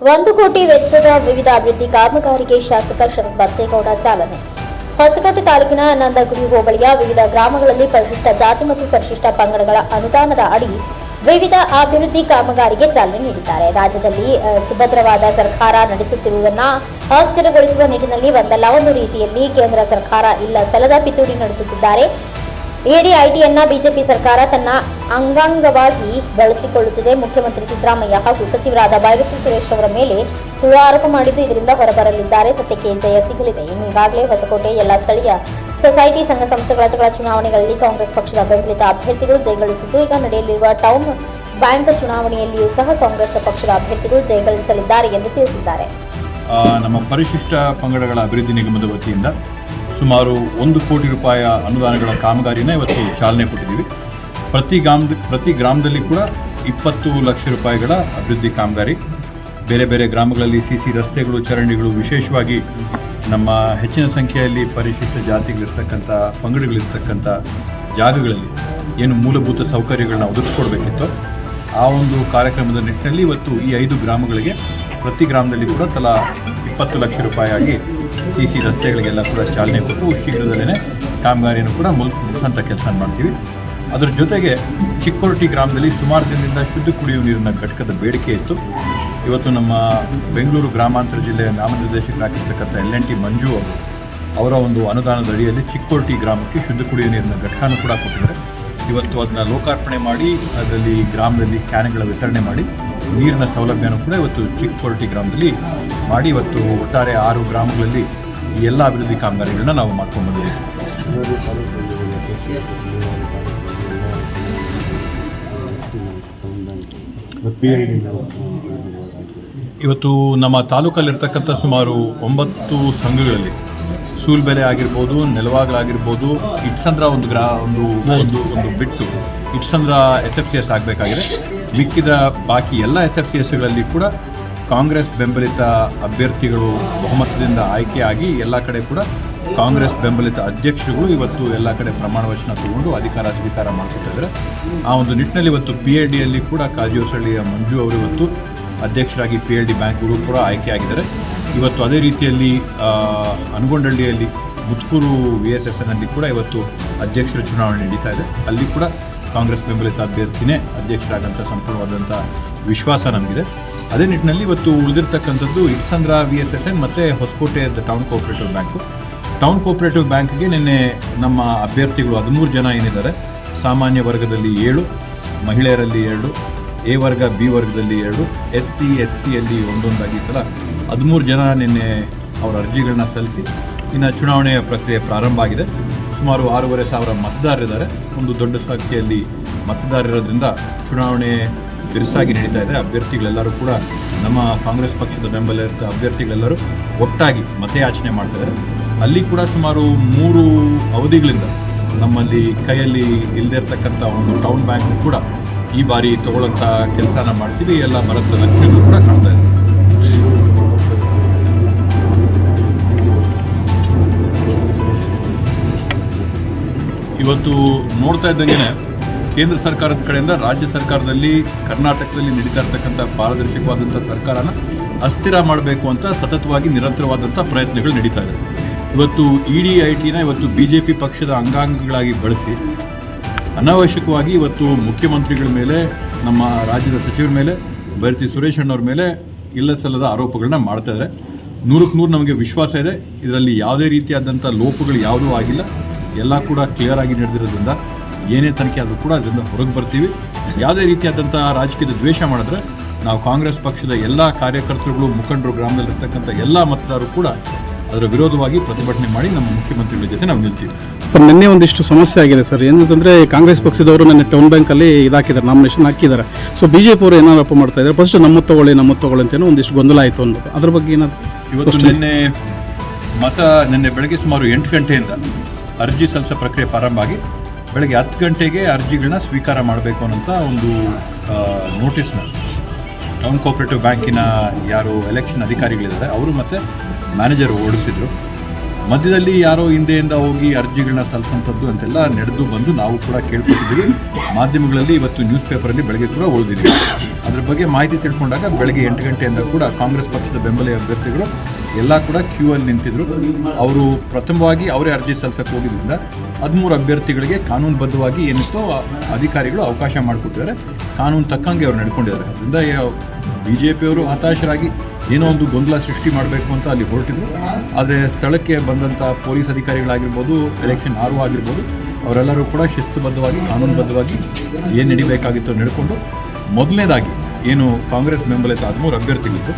ಒಂದು ಕೋಟಿ ವೆಚ್ಚದ ವಿವಿಧ ಅಭಿವೃದ್ಧಿ ಕಾಮಗಾರಿಗೆ ಶಾಸಕ ಶರತ್ ಬಚ್ಚೇಗೌಡ ಚಾಲನೆ. ಹೊಸಕೋಟೆ ತಾಲೂಕಿನ ನಂದಗುರಿ ಹೋಬಳಿಯ ವಿವಿಧ ಗ್ರಾಮಗಳಲ್ಲಿ ಪರಿಶಿಷ್ಟ ಜಾತಿ ಮತ್ತು ಪರಿಶಿಷ್ಟ ಪಂಗಡಗಳ ಅನುದಾನದ ಅಡಿ ವಿವಿಧ ಅಭಿವೃದ್ಧಿ ಕಾಮಗಾರಿಗೆ ಚಾಲನೆ ನೀಡಿದ್ದಾರೆ. ರಾಜ್ಯದಲ್ಲಿ ಸುಭದ್ರವಾದ ಸರ್ಕಾರ ನಡೆಸುತ್ತಿರುವುದನ್ನು ಅಸ್ಥಿರಗೊಳಿಸುವ ನಿಟ್ಟಿನಲ್ಲಿ ಒಂದಲ್ಲ, ಒಂದು ರೀತಿಯಲ್ಲಿ ಕೇಂದ್ರ ಸರ್ಕಾರ ಇಲ್ಲ, ಸಲದ ಪಿತೂರಿ ನಡೆಸುತ್ತಿದ್ದಾರೆ. ಇಡಿ ಐಟಿಯನ್ನ ಬಿಜೆಪಿ ಸರ್ಕಾರ ತನ್ನ ಅಂಗಾಂಗವಾಗಿ ಬಳಸಿಕೊಳ್ಳುತ್ತಿದೆ. ಮುಖ್ಯಮಂತ್ರಿ ಸಿದ್ದರಾಮಯ್ಯ ಹಾಗೂ ಸಚಿವರಾದ ಬೈರತಿ ಸುರೇಶ್ ಅವರ ಮೇಲೆ ಸುಳ್ಳು ಆರೋಪ ಮಾಡಿದ್ದು ಇದರಿಂದ ಹೊರಬರಲಿದ್ದಾರೆ. ಸತ್ಯಕ್ಕೆ ಜಯ ಸಿಗಲಿದೆ. ಈಗಾಗಲೇ ಹೊಸಕೋಟೆ, ಎಲ್ಲ ಸ್ಥಳೀಯ ಸೊಸೈಟಿ, ಸಂಘ ಸಂಸ್ಥೆಗಳ ಚುನಾವಣೆಗಳಲ್ಲಿ ಕಾಂಗ್ರೆಸ್ ಪಕ್ಷದ ಬೆಂಬಲಿತ ಅಭ್ಯರ್ಥಿಗಳು ಜಯಗಳಿಸಿದ್ದು, ಈಗ ನಡೆಯಲಿರುವ ಟೌನ್ ಬ್ಯಾಂಕ್ ಚುನಾವಣೆಯಲ್ಲಿಯೂ ಸಹ ಕಾಂಗ್ರೆಸ್ ಪಕ್ಷದ ಅಭ್ಯರ್ಥಿಗಳು ಜಯಗಳಿಸಲಿದ್ದಾರೆ ಎಂದು ತಿಳಿಸಿದ್ದಾರೆ. ನಮ್ಮ ಪರಿಶಿಷ್ಟ ಪಂಗಡಗಳ ಅಭಿವೃದ್ಧಿ ನಿಗಮದ ವತಿಯಿಂದ ಸುಮಾರು ಒಂದು ಕೋಟಿ ರೂಪಾಯಿ ಅನುದಾನಗಳ ಕಾಮಗಾರಿನ ಇವತ್ತು ಚಾಲನೆ ಕೊಟ್ಟಿದ್ದೀವಿ. ಪ್ರತಿ ಗ್ರಾಮ, ಪ್ರತಿ ಗ್ರಾಮದಲ್ಲಿ ಕೂಡ ಇಪ್ಪತ್ತು ಲಕ್ಷ ರೂಪಾಯಿಗಳ ಅಭಿವೃದ್ಧಿ ಕಾಮಗಾರಿ. ಬೇರೆ ಬೇರೆ ಗ್ರಾಮಗಳಲ್ಲಿ ಸಿ ಸಿ ರಸ್ತೆಗಳು, ಚರಂಡಿಗಳು ವಿಶೇಷವಾಗಿ ನಮ್ಮ ಹೆಚ್ಚಿನ ಸಂಖ್ಯೆಯಲ್ಲಿ ಪರಿಶಿಷ್ಟ ಜಾತಿಗಳಿರ್ತಕ್ಕಂಥ, ಪಂಗಡಗಳಿರ್ತಕ್ಕಂಥ ಜಾಗಗಳಲ್ಲಿ ಏನು ಮೂಲಭೂತ ಸೌಕರ್ಯಗಳನ್ನ ಒದಗಿಸ್ಕೊಡ್ಬೇಕಿತ್ತು ಆ ಒಂದು ಕಾರ್ಯಕ್ರಮದ ನಿಟ್ಟಿನಲ್ಲಿ ಇವತ್ತು ಈ ಐದು ಗ್ರಾಮಗಳಿಗೆ ಪ್ರತಿ ಗ್ರಾಮದಲ್ಲಿ ಕೂಡ ತಲಾ ಇಪ್ಪತ್ತು ಲಕ್ಷ ರೂಪಾಯಿಯಾಗಿ ಸಿ ಸಿ ರಸ್ತೆಗಳಿಗೆಲ್ಲ ಕೂಡ ಚಾಲನೆ ಕೊಟ್ಟು ಶೀಘ್ರದಲ್ಲೇ ಕಾಮಗಾರಿಯನ್ನು ಕೂಡ ಮುಗಿಸ್ ಕೆಲಸ ಮಾಡ್ತೀವಿ. ಅದರ ಜೊತೆಗೆ ಚಿಕ್ಕೋರಟಿ ಗ್ರಾಮದಲ್ಲಿ ಸುಮಾರು ದಿನದಿಂದ ಶುದ್ಧ ಕುಡಿಯುವ ನೀರಿನ ಘಟಕದ ಬೇಡಿಕೆ ಇತ್ತು. ಇವತ್ತು ನಮ್ಮ ಬೆಂಗಳೂರು ಗ್ರಾಮಾಂತರ ಜಿಲ್ಲೆಯ ನಾಮನಿರ್ದೇಶಕರಾಗಿರ್ತಕ್ಕಂಥ ಎಲ್ ಎನ್ ಟಿ ಮಂಜು ಅವರು, ಅವರ ಒಂದು ಅನುದಾನದ ಅಡಿಯಲ್ಲಿ ಚಿಕ್ಕೋರ್ಟಿ ಗ್ರಾಮಕ್ಕೆ ಶುದ್ಧ ಕುಡಿಯುವ ನೀರಿನ ಘಟಕನೂ ಕೂಡ ಕೊಟ್ಟಿದ್ದಾರೆ. ಇವತ್ತು ಅದನ್ನ ಲೋಕಾರ್ಪಣೆ ಮಾಡಿ, ಅದರಲ್ಲಿ ಗ್ರಾಮದಲ್ಲಿ ಕ್ಯಾನ್ಗಳ ವಿತರಣೆ ಮಾಡಿ, ನೀರಿನ ಸೌಲಭ್ಯನೂ ಕೂಡ ಇವತ್ತು ಚಿಕ್ಕೋರ್ಟಿ ಗ್ರಾಮದಲ್ಲಿ ಮಾಡಿ ಇವತ್ತು ಒಟ್ಟಾರೆ ಆರು ಗ್ರಾಮಗಳಲ್ಲಿ ಎಲ್ಲ ಅಭಿವೃದ್ಧಿ ಕಾಮಗಾರಿಗಳನ್ನ ನಾವು ಮಾಡ್ಕೊಂಡು ಬಂದಿದ್ದೀವಿ. ಇವತ್ತು ನಮ್ಮ ತಾಲೂಕಲ್ಲಿರ್ತಕ್ಕಂಥ ಸುಮಾರು ಒಂಬತ್ತು ಸಂಘಗಳಲ್ಲಿ ಸೂಲ್ಬೆಲೆ ಆಗಿರ್ಬೋದು, ನೆಲವಾಗಲಾಗಿರ್ಬೋದು, ಇಟ್ಸಂದ್ರ ಒಂದು ಗ್ರಾ, ಒಂದು ಒಂದು ಒಂದು ಬಿಟ್ಟು Itsandra S F C S ಆಗಬೇಕಾಗಿದೆ. ಮಿಕ್ಕಿದ ಬಾಕಿ ಎಲ್ಲ ಎಸ್ ಎಫ್ ಸಿ ಎಸ್ಗಳಲ್ಲಿ ಕೂಡ ಕಾಂಗ್ರೆಸ್ ಬೆಂಬಲಿತ ಅಭ್ಯರ್ಥಿಗಳು ಬಹುಮತದಿಂದ ಆಯ್ಕೆಯಾಗಿ ಎಲ್ಲ ಕಡೆ ಕೂಡ ಕಾಂಗ್ರೆಸ್ ಬೆಂಬಲಿತ ಅಧ್ಯಕ್ಷರುಗಳು ಇವತ್ತು ಎಲ್ಲ ಕಡೆ ಪ್ರಮಾಣ ವಚನ ತಗೊಂಡು ಅಧಿಕಾರ ಸ್ವೀಕಾರ ಮಾಡ್ಕೊತಾ ಆ ಒಂದು ನಿಟ್ಟಿನಲ್ಲಿ ಇವತ್ತು ಪಿ ಎಲ್ ಡಿಯಲ್ಲಿ ಕೂಡ ಕಾಜಿಯೋಸಳ್ಳಿಯ ಮಂಜು ಅವರು ಇವತ್ತು ಅಧ್ಯಕ್ಷರಾಗಿ ಪಿ ಎಲ್ ಡಿ ಬ್ಯಾಂಕ್ಗಳು ಕೂಡ ಆಯ್ಕೆಯಾಗಿದ್ದಾರೆ. ಇವತ್ತು ಅದೇ ರೀತಿಯಲ್ಲಿ ಅನುಗೊಂಡಳ್ಳಿಯಲ್ಲಿ ಅನಗೊಂಡಳ್ಳಿಯಲ್ಲಿ ಮುತ್ಕೂರು ವಿ ಎಸ್ ಎಸ್ ಎನ್ನಲ್ಲಿ ಕೂಡ ಇವತ್ತು ಅಧ್ಯಕ್ಷರ ಚುನಾವಣೆ ನಡೀತಾ ಇದೆ. ಅಲ್ಲಿ ಕೂಡ ಕಾಂಗ್ರೆಸ್ ಬೆಂಬಲಿತ ಅಭ್ಯರ್ಥಿನೇ ಅಧ್ಯಕ್ಷರಾದಂಥ ಸಂಪೂರ್ಣವಾದಂಥ ವಿಶ್ವಾಸ ನಮಗಿದೆ. ಅದೇ ನಿಟ್ಟಿನಲ್ಲಿ ಇವತ್ತು ಉಳಿದಿರ್ತಕ್ಕಂಥದ್ದು Itsandra V S S N ಮತ್ತು Hosakote town cooperative bank town cooperative ಬ್ಯಾಂಕ್ಗೆ ನಿನ್ನೆ ನಮ್ಮ ಅಭ್ಯರ್ಥಿಗಳು ಹದಿಮೂರು ಜನ ಏನಿದ್ದಾರೆ? ಸಾಮಾನ್ಯ ವರ್ಗದಲ್ಲಿ ಏಳು, ಮಹಿಳೆಯರಲ್ಲಿ ಎರಡು, ಎ ವರ್ಗ, ಬಿ ವರ್ಗದಲ್ಲಿ ಎರಡು, ಎಸ್ ಸಿ, ಎಸ್ ಟಿಯಲ್ಲಿ ಒಂದೊಂದಾಗಿ ಸಲ ಹದಿಮೂರು ಜನ ನಿನ್ನೆ ಅವರ ಅರ್ಜಿಗಳನ್ನ ಸಲ್ಲಿಸಿ ಇನ್ನು ಚುನಾವಣೆಯ ಪ್ರಕ್ರಿಯೆ ಪ್ರಾರಂಭ ಆಗಿದೆ. ಸುಮಾರು ಆರೂವರೆ ಸಾವಿರ ಮತದಾರರಿದ್ದಾರೆ. ಒಂದು ದೊಡ್ಡ ಸಂಖ್ಯೆಯಲ್ಲಿ ಮತದಾರರಿರೋದ್ರಿಂದ ಚುನಾವಣೆ ಬಿರುಸಾಗಿ ನಡೀತಾ ಇದೆ ಅಭ್ಯರ್ಥಿಗಳೆಲ್ಲರೂ ಕೂಡ ನಮ್ಮ ಕಾಂಗ್ರೆಸ್ ಪಕ್ಷದ ಬೆಂಬಲಿತ ಅಭ್ಯರ್ಥಿಗಳೆಲ್ಲರೂ ಒಟ್ಟಾಗಿ ಮತಯಾಚನೆ ಮಾಡ್ತಾರೆ ಅಲ್ಲಿ ಕೂಡ ಸುಮಾರು ಮೂರು ಅವಧಿಗಳಿಂದ ನಮ್ಮಲ್ಲಿ ಕೈಯಲ್ಲಿ ಇಲ್ಲದೆ ಇರ್ತಕ್ಕಂಥ ಒಂದು ಟೌನ್ ಬ್ಯಾಂಕ್ ಕೂಡ ಈ ಬಾರಿ ತಗೊಳ್ಳೋಂಥ ಕೆಲಸನ ಮಾಡ್ತೀವಿ ಎಲ್ಲ ಮರದ ಲಕ್ಷಣಗಳು ಕೂಡ ಕಾಣ್ತಾ ಇದೆ. ಇವತ್ತು ನೋಡ್ತಾ ಇದ್ದಂಗೆ ಕೇಂದ್ರ ಸರ್ಕಾರದ ಕಡೆಯಿಂದ ರಾಜ್ಯ ಸರ್ಕಾರದಲ್ಲಿ, ಕರ್ನಾಟಕದಲ್ಲಿ ನಡೀತಾ ಇರತಕ್ಕಂಥ ಪಾರದರ್ಶಕವಾದಂಥ ಸರ್ಕಾರನ ಅಸ್ಥಿರ ಮಾಡಬೇಕು ಅಂತ ಸತತವಾಗಿ ನಿರಂತರವಾದಂಥ ಪ್ರಯತ್ನಗಳು ನಡೀತಾ ಇದೆ. ಇವತ್ತು ಇ ಡಿ ಐ ಟಿನ ಇವತ್ತು ಬಿ ಜೆ ಪಿ ಪಕ್ಷದ ಅಂಗಾಂಗಗಳಾಗಿ ಬಳಸಿ ಅನಾವಶ್ಯಕವಾಗಿ ಇವತ್ತು ಮುಖ್ಯಮಂತ್ರಿಗಳ ಮೇಲೆ, ನಮ್ಮ ರಾಜ್ಯದ ಸಚಿವರ ಮೇಲೆ ಬೈರತಿ ಸುರೇಶ್ ಅಣ್ಣವ್ರ ಮೇಲೆ ಇಲ್ಲ ಸಲ್ಲದ ಆರೋಪಗಳನ್ನ ಮಾಡ್ತಾ ಇದ್ದಾರೆ ನೂರಕ್ಕೆ ನೂರು ನಮಗೆ ವಿಶ್ವಾಸ ಇದೆ. ಇದರಲ್ಲಿ ಯಾವುದೇ ರೀತಿಯಾದಂಥ ಲೋಪಗಳು ಯಾವುದೂ ಆಗಿಲ್ಲ. ಎಲ್ಲ ಕೂಡ ಕ್ಲಿಯರ್ ಆಗಿ ನಡೆದಿರೋದ್ರಿಂದ ಏನೇ ತನಿಖೆ ಆದರೂ ಕೂಡ ಅದರಿಂದ ಹೊರಗೆ ಬರ್ತೀವಿ. ಯಾವುದೇ ರೀತಿಯಾದಂಥ ರಾಜಕೀಯದ ದ್ವೇಷ ಮಾಡಿದ್ರೆ ನಾವು ಕಾಂಗ್ರೆಸ್ ಪಕ್ಷದ ಎಲ್ಲ ಕಾರ್ಯಕರ್ತರುಗಳು ಮುಖಂಡರು ಗ್ರಾಮದಲ್ಲಿರ್ತಕ್ಕಂಥ ಎಲ್ಲ ಮತದಾರರು ಕೂಡ ಅದರ ವಿರೋಧವಾಗಿ ಪ್ರತಿಭಟನೆ ಮಾಡಿ ನಮ್ಮ ಮುಖ್ಯಮಂತ್ರಿಗಳ ಜೊತೆ ನಾವು ನಿಲ್ತೀವಿ. ಸರ್ ನಿನ್ನೆ ಒಂದಿಷ್ಟು ಸಮಸ್ಯೆ ಆಗಿದೆ ಸರ್. ಏನಂತಂದ್ರೆ ಕಾಂಗ್ರೆಸ್ ಪಕ್ಷದವರು ನನ್ನ ಟೌನ್ ಬ್ಯಾಂಕ್ ಅಲ್ಲಿ ಇದಾಕಿದ್ದಾರೆ ನಾಮಿನೇಷನ್ ಹಾಕಿದ್ದಾರೆ. ಸೊ ಬಿಜೆಪಿ ಅವರು ಏನಾರಪ್ಪ ಮಾಡ್ತಾ ಇದ್ದಾರೆ? ಫಸ್ಟ್ ನಮ್ಮ ತಗೊಳ್ಳಿ ನಮ್ಮ ತಗೊಳ್ಳಿ ಅಂತೇನೋ ಒಂದಿಷ್ಟು ಗೊಂದಲ ಆಯಿತು ಒಂದು. ಅದ್ರ ಬಗ್ಗೆ ಏನಾದ್ರು ಇವತ್ತು ನಿನ್ನೆ ಮತ ನಿನ್ನೆ ಬೆಳಗ್ಗೆ ಸುಮಾರು ಎಂಟು ಗಂಟೆಯಿಂದ ಅರ್ಜಿ ಸಲ್ಲಿಸೋ ಪ್ರಕ್ರಿಯೆ ಪ್ರಾರಂಭ ಆಗಿ ಬೆಳಗ್ಗೆ ಹತ್ತು ಗಂಟೆಗೆ ಅರ್ಜಿಗಳನ್ನ ಸ್ವೀಕಾರ ಮಾಡಬೇಕು ಅನ್ನೋಂಥ ಒಂದು ನೋಟಿಸ್ನ ಟೌನ್ ಕೋಆಪರೇಟಿವ್ ಬ್ಯಾಂಕಿನ ಯಾರು ಎಲೆಕ್ಷನ್ ಅಧಿಕಾರಿಗಳಿದ್ದಾರೆ, ಅವರು ಮತ್ತು ಮ್ಯಾನೇಜರ್ ಓಡಿಸಿದ್ರು. ಮಧ್ಯದಲ್ಲಿ ಯಾರೋ ಹಿಂದೆಯಿಂದ ಹೋಗಿ ಅರ್ಜಿಗಳನ್ನ ಸಲ್ಲಿಸೋಂಥದ್ದು ಅಂತೆಲ್ಲ ನಡೆದು ಬಂದು ನಾವು ಕೂಡ ಕೇಳ್ಕೊತಿದ್ದೀವಿ. ಮಾಧ್ಯಮಗಳಲ್ಲಿ ಇವತ್ತು ನ್ಯೂಸ್ ಪೇಪರಲ್ಲಿ ಬೆಳಗ್ಗೆ ಕೂಡ ಉಳಿದಿದ್ದೀವಿ ಅದ್ರ ಬಗ್ಗೆ ಮಾಹಿತಿ ತಿಳ್ಕೊಂಡಾಗ ಬೆಳಗ್ಗೆ ಎಂಟು ಗಂಟೆಯಿಂದ ಕೂಡ ಕಾಂಗ್ರೆಸ್ ಪಕ್ಷದ ಬೆಂಬಲ ಅಭ್ಯರ್ಥಿಗಳು ಎಲ್ಲ ಕೂಡ ಕ್ಯೂ ಅಲ್ಲಿ ನಿಂತಿದ್ರು. ಅವರು ಪ್ರಥಮವಾಗಿ ಅವರೇ ಅರ್ಜಿ ಸಲ್ಲಿಸಕ್ಕೆ ಹೋಗಿದ್ದರಿಂದ ಹದಿಮೂರು ಅಭ್ಯರ್ಥಿಗಳಿಗೆ ಕಾನೂನುಬದ್ಧವಾಗಿ ಏನಿತ್ತೋ ಅಧಿಕಾರಿಗಳು ಅವಕಾಶ ಮಾಡಿಕೊಟ್ಟಿದ್ದಾರೆ. ಕಾನೂನು ತಕ್ಕಂಗೆ ಅವ್ರು ನಡ್ಕೊಂಡಿದ್ದಾರೆ. ಅದರಿಂದ ಬಿ ಜೆ ಪಿಯವರು ಹತಾಶರಾಗಿ ಏನೋ ಒಂದು ಗೊಂದಲ ಸೃಷ್ಟಿ ಮಾಡಬೇಕು ಅಂತ ಅಲ್ಲಿ ಹೊರಟಿದ್ರು. ಆದರೆ ಸ್ಥಳಕ್ಕೆ ಬಂದಂಥ ಪೊಲೀಸ್ ಅಧಿಕಾರಿಗಳಾಗಿರ್ಬೋದು ಎಲೆಕ್ಷನ್ ಆರು ಆಗಿರ್ಬೋದು, ಅವರೆಲ್ಲರೂ ಕೂಡ ಶಿಸ್ತುಬದ್ಧವಾಗಿ, ಕಾನೂನುಬದ್ಧವಾಗಿ ಏನು ನಡಿಬೇಕಾಗಿತ್ತು ನಡ್ಕೊಂಡು ಮೊದಲನೇದಾಗಿ ಏನು ಕಾಂಗ್ರೆಸ್ ಬೆಂಬಲಿತ ಹದಿಮೂರು ಅಭ್ಯರ್ಥಿಗಳಿತ್ತು